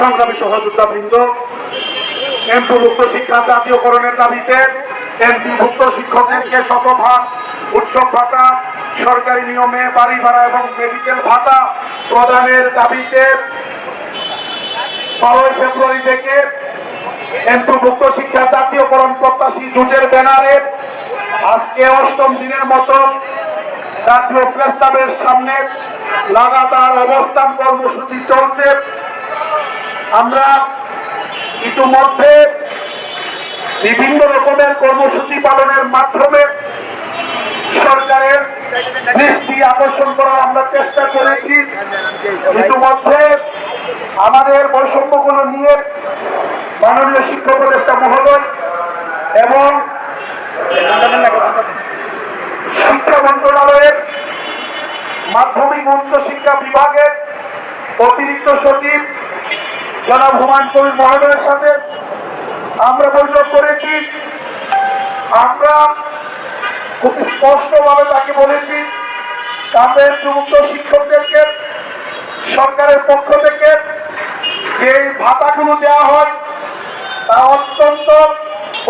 সংগ্রামী সহযোদ্ধা বৃন্দ এমপিভুক্ত শিক্ষা জাতীয়করণের দাবিতে এমপিভুক্ত শিক্ষকদেরকে শতভাগ উৎসব ভাতা, সরকারি নিয়মে বাড়ি ভাড়া এবং মেডিকেল ভাতা প্রদানের দাবিতে বারোই ফেব্রুয়ারি থেকে এমপিভুক্ত শিক্ষা জাতীয়করণ প্রত্যাশী জোটের ব্যানারে আজকে অষ্টম দিনের মতো জাতীয় প্রেস সামনে লাগাতার অবস্থান কর্মসূচি চলছে। আমরা ইতিমধ্যে বিভিন্ন রকমের কর্মসূচি পালনের মাধ্যমে সরকারের দৃষ্টি আকর্ষণ করার আমরা চেষ্টা করেছি। ইতিমধ্যে আমাদের বৈষম্যগুলো নিয়ে মাননীয় শিক্ষক উপদেষ্টা মহোদয় এবং শিক্ষা মন্ত্রণালয়ের মাধ্যমিক উচ্চ শিক্ষা বিভাগের অতিরিক্ত সচিব জনাব হুমায়ুন কবির মহোদয়ের সাথে আমরা বৈঠক করেছি। আমরা খুব স্পষ্টভাবে তাকে বলেছি তাদের যুক্ত শিক্ষকদেরকে, সরকারের পক্ষ থেকে যে ভাতাগুলো দেওয়া হয়, তা অত্যন্ত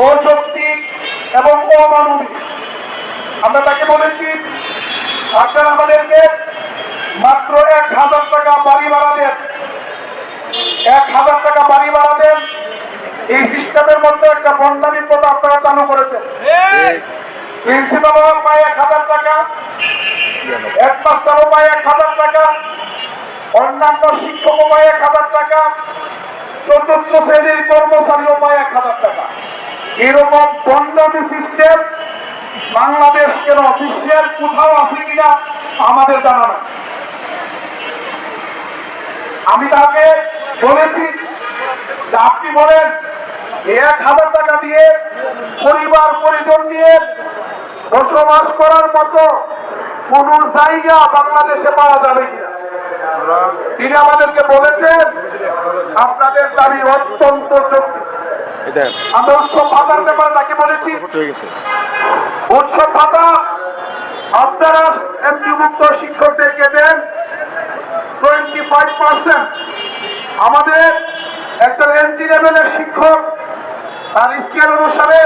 অযৌক্তিক এবং অমানবিক। আমরা তাকে বলেছি, আপনারা আমাদেরকে মাত্র এক হাজার টাকা বাড়ি ভাড়া দেন। টাকা বাড়ি ভাড়া দেন এই সিস্টেমের মধ্যে একটা বন্ধানি প্রথা আপনারা চালু করেছেন। প্রিন্সিপাল পায় এক হাজার টাকা হেডমাস্টারও পায় এক হাজার টাকা অন্যান্য শিক্ষকও পায় এক হাজার টাকা চতুর্থ শ্রেণির কর্মচারীও পায় এক হাজার টাকা। এরকম সিস্টেম বাংলাদেশ কেন বিশ্বের কোথাও আছে কিনা আমাদের জানা নাই। আমি তাকে বলেছি আপনি বলেন এক হাজার টাকা দিয়ে পরিবার পরিজন নিয়ে বসবাস করার মতো কোন জায়গা বাংলাদেশে পাওয়া যাবে কিনা? তিনি আমাদেরকে বলেছেন আপনাদের দাবি অত্যন্ত যৌক্তিক। আমরা উৎসব ভাতার ব্যাপারে তাকে বলেছি। উৎসব ভাতা আপনারা এমপিভুক্ত শিক্ষকদেরকে দেন টোয়েন্টি ফাইভ পার্সেন্ট আমাদের একজন এনটি লেভেলের শিক্ষক, তার স্কেল অনুসারে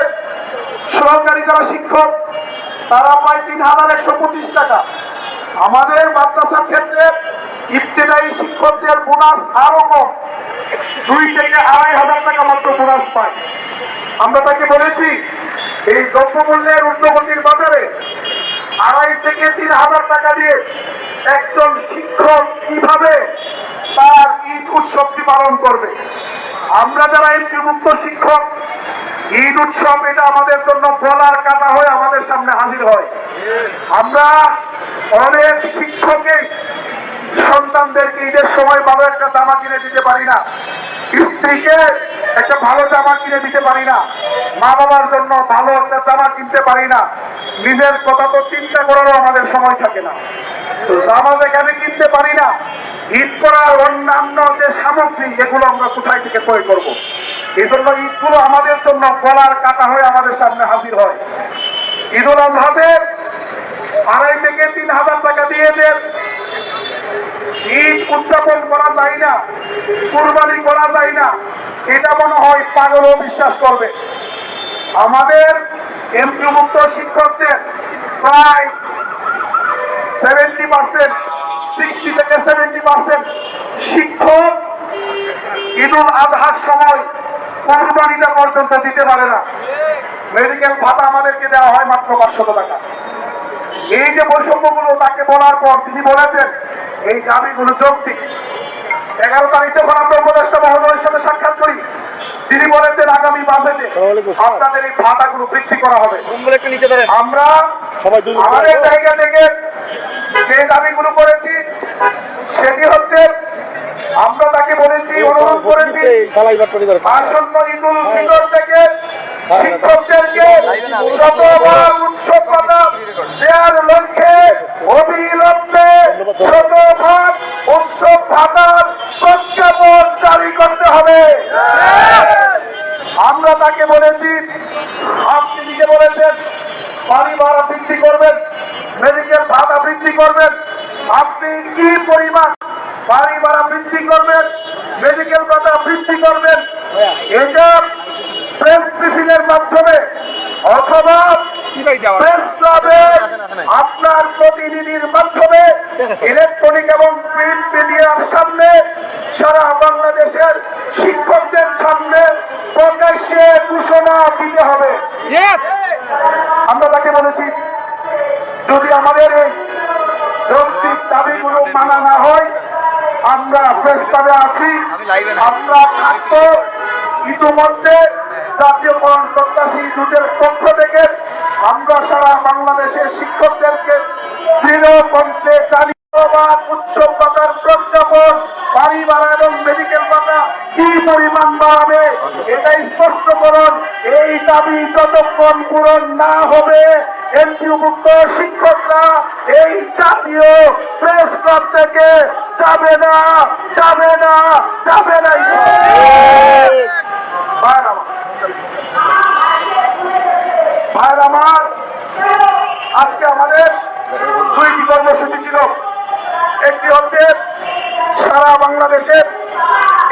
সহকারী যারা শিক্ষক, তারা পায় তিন হাজার একশো পঁচিশ টাকা। আমাদের মাদ্রাসার ক্ষেত্রে ইবতেদায়ী শিক্ষকদের বোনাস আরও কম। দুই থেকে আড়াই হাজার টাকা মাত্র বোনাস পায়। আমরা তাকে বলেছি, এই দ্রব্যমূল্যের ঊর্ধ্বগতির বাজারে আড়াই থেকে তিন হাজার টাকা দিয়ে একজন শিক্ষক কীভাবে পালন করবে। আমরা যারা এমপি মুক্ত শিক্ষক, ঈদ উৎসব এটা আমাদের জন্য বলার কাটা হয়ে আমাদের সামনে হাজির হয়। আমরা অনেক শিক্ষকে সন্তানদেরকে ঈদের সময় ভালো একটা জামা কিনে দিতে পারি না। স্ত্রীকে একটা ভালো জামা কিনে দিতে পারি না। মা বাবার জন্য ভালো একটা জামা কিনতে পারি না। নিজের কথা তো চিন্তা করারও আমাদের সময় থাকে না। জামা যেখানে কিনতে পারি না, ঈদ করার অন্যান্য যে সামগ্রী, এগুলো আমরা কোথায় থেকে ক্রয় করব? এই জন্য ঈদগুলো আমাদের জন্য গলার কাটা হয়ে আমাদের সামনে হাজির হয়। ঈদুল আজহাতে আড়াই থেকে তিন হাজার টাকা দিয়ে দেন। ঈদ উদযাপন করা যায় না, কুরবানি করা যায় না। এটা মনে হয় পাগলও বিশ্বাস করবে। আমাদের এমপিভুক্ত শিক্ষকদের প্রায় সেভেন্টি পার্সেন্ট সিক্সটি থেকে সেভেন্টি পার্সেন্ট শিক্ষক ঈদুল আজহার সময় কোরবানিটা পর্যন্ত দিতে পারে না। মেডিকেল ভাতা আমাদেরকে দেওয়া হয় মাত্র পাঁচশত টাকা। এই যে বৈষম্যগুলো তাকে বলার পর তিনি বলেছেন, এই দাবিগুলো যৌক্তিক। এগারো তারিখ আমরা উপদেষ্টা মহোদয়ের সাথে সাক্ষাৎ করি তিনি বলেছেন আগামী বাজেটে আপনাদের এই ভাতাগুলো বৃদ্ধি করা হবে। আমরা আমাদের জায়গা থেকে যে দাবিগুলো করেছি সেটি হচ্ছে আমরা তাকে বলেছি অনুরোধ করেছি আসন্ন ঈদুল ফিতর থেকে শিক্ষকদেরকে শতভাগ উৎসব পাতা দেওয়ার লক্ষ্যে অবিলম্বে শতভাগ উৎসব ভাতার প্রজ্ঞাপন জারি করতে হবে আমরা তাকে বলেছি, আপনি নিজে বলেছেন বাড়ি ভাড়া বৃদ্ধি করবেন মেডিকেল ভাড়া বৃদ্ধি করবেন, আপনি কি পরিমাণ বাড়ি ভাড়া বৃদ্ধি করবেন মেডিকেল ভাড়া বৃদ্ধি করবেন, এটা প্রেস ব্রিফিং এর মাধ্যমে, অথবা আপনার প্রতিনিধির মাধ্যমে ইলেকট্রনিক এবং প্রিন্ট মিডিয়ার সামনে সারা বাংলাদেশের শিক্ষকদের সামনে প্রকাশ্যে ঘোষণা দিতে হবে। আমরা তাকে বলেছি যদি আমাদের এই যৌক্তিক দাবিগুলো মানা না হয় আমরা প্রস্তাবে আছি। আমরা থাকব। ইতিমধ্যে জাতীয়করণ প্রত্যাশী জোটের পক্ষ থেকে আমরা সারা বাংলাদেশের শিক্ষকদেরকে দৃঢ় কণ্ঠে চালিয়ে উৎসব পাতার প্রজ্ঞাপন বাড়ি ভাড়া এবং মেডিকেল ভাড়া কি পরিমাণ বাড়াবে? এটা স্পষ্টকরণ, এই দাবি যতক্ষণ পূরণ না হবে এমপিভুক্ত শিক্ষকরা এই জাতীয় প্রেস ক্লাব থেকে যাবে না যাবে না যাবে না ভাইয়ের আমার, আজকে আমাদের দুইটি কর্মসূচি ছিল। একটি হচ্ছে সারা বাংলাদেশের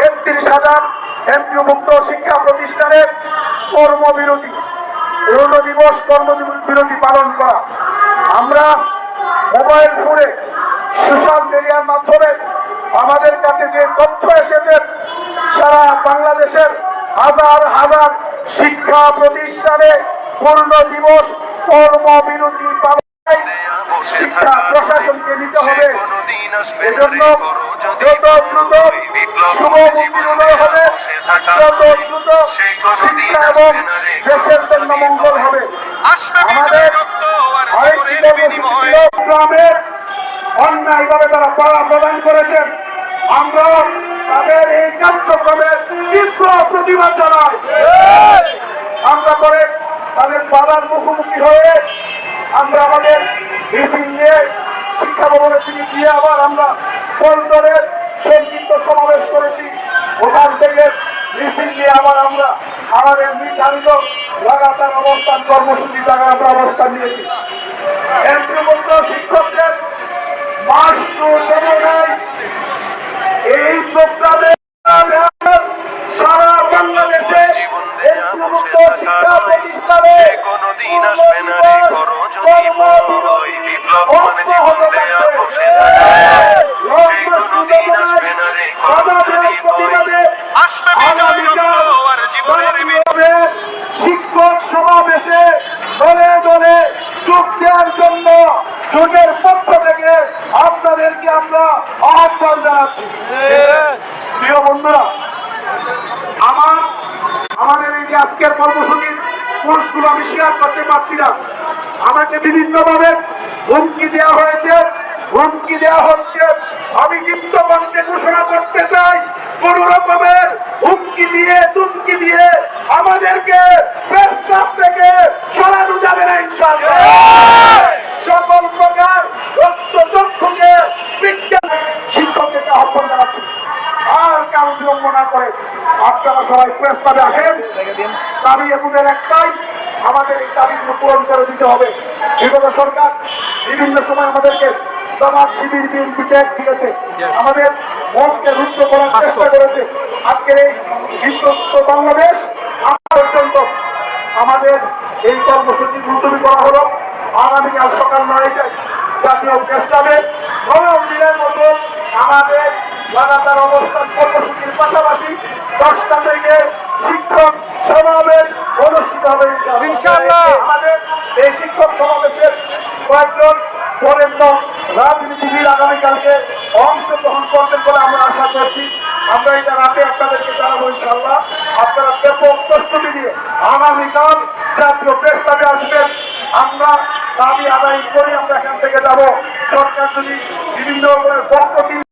একত্রিশ হাজার এমপিভুক্ত শিক্ষা প্রতিষ্ঠানের কর্মবিরতি পূর্ণ দিবস কর্মবিরতি পালন করা। আমরা মোবাইল ফোনে সোশ্যাল মিডিয়ার মাধ্যমে আমাদের কাছে যে তথ্য এসেছে, সারা বাংলাদেশের হাজার হাজার শিক্ষা প্রতিষ্ঠানে পূর্ণ দিবস কর্মবিরতি পালন শিক্ষা প্রশাসনকে নিতে হবে। হবে গ্রামের তারা পাড়া প্রদান করেছেন, আমরা তাদের এই কার্যক্রমের তীব্র প্রতিবাদ জানাই। আমরা করে তাদের বাধার মুখোমুখি হয়ে আমরা আমাদের মিছিল নিয়ে শিক্ষা ভবনের দিকে গিয়ে আবার আমরা পল্টনের সংক্ষিপ্ত সমাবেশ করেছি। ওখান থেকে মিছিল নিয়ে আবার আমরা আমাদের নির্ধারিত লাগাতার অবস্থান, কর্মসূচি জায়গায় আমরা অবস্থান নিয়েছি। এমপিভুক্ত শিক্ষকদের মাস যমুনায় এই প্রোগ্রামে সারা বাংলাদেশে এমপিভুক্ত শিক্ষা প্রতিষ্ঠানে কোনদিন আসবে না রে করো যদি ভয় বিপ্লব মানে জীবন দেয়া বসে থাকা সে কোনদিন আসবে না রে করো যদি ভয় আসবে বিজয় রক্ত আর জীবনের বিজয় শিক্ষক সমাবেশে দলে দলে যোগ দেওয়ার জন্য যোগের পক্ষ থেকে আপনাদেরকে আমরা আহ্বান জানাচ্ছি প্রিয় বন্ধুরা, আমার, আমাদের এই যে আজকের কর্মসূচির পোস্টগুলো আমি শেয়ার করতে পারছি না। আমাকে বিভিন্নভাবে হুমকি দেওয়া হয়েছে। হুমকি দেওয়া হচ্ছে। আমি দীপ্ত কণ্ঠে ঘোষণা করতে চাই, কোন রকমের হুমকি দিয়ে তুমকি দিয়ে আমাদেরকে প্রেস ক্লাব থেকে সরানো যাবে না ইনশাআল্লাহ। সকল প্রকার রক্ত কারণ না করে আপনারা সবাই প্রেস ক্লাবে আসেন। দাবি এগুলোর একটাই আমাদের এই দাবিগুলো পূরণ করে দিতে হবে। বিগত সরকার বিভিন্ন সময় আমাদেরকে সমাজ শিবির বিএনপি ট্যাগ দিয়েছে। আমাদের মনকে রুদ্ধ করার চেষ্টা করেছে। আজকের এই বিপ্লব বাংলাদেশ পর্যন্ত আমাদের এই কর্মসূচি মুলতবি করা হলো। আগামীকাল সকাল নয়টায় জাতীয় প্রেস ক্লাবে দিনের মতো আমাদের লাগাতার অবস্থান কর্মসূচির পাশাপাশি দশটা থেকে শিক্ষক সমাবেশ অনুষ্ঠিত হবে। আমাদের এই শিক্ষক সমাবেশের কয়েকজন বরেণ্য রাজনীতিবিদ আগামীকালকে অংশগ্রহণ করবেন বলে আমরা আশা করছি। আমরা এটা রাতে আপনাদেরকে জানাব ইনশাল্লাহ আপনারা ব্যাপক প্রস্তুতি নিয়ে আগামীকাল জাতীয় প্রেস ক্লাবে আসবেন। আমরা দাবি আদায় করে আমরা এখান থেকে যাব। সরকার যদি বিভিন্ন রকমের বক্তব্য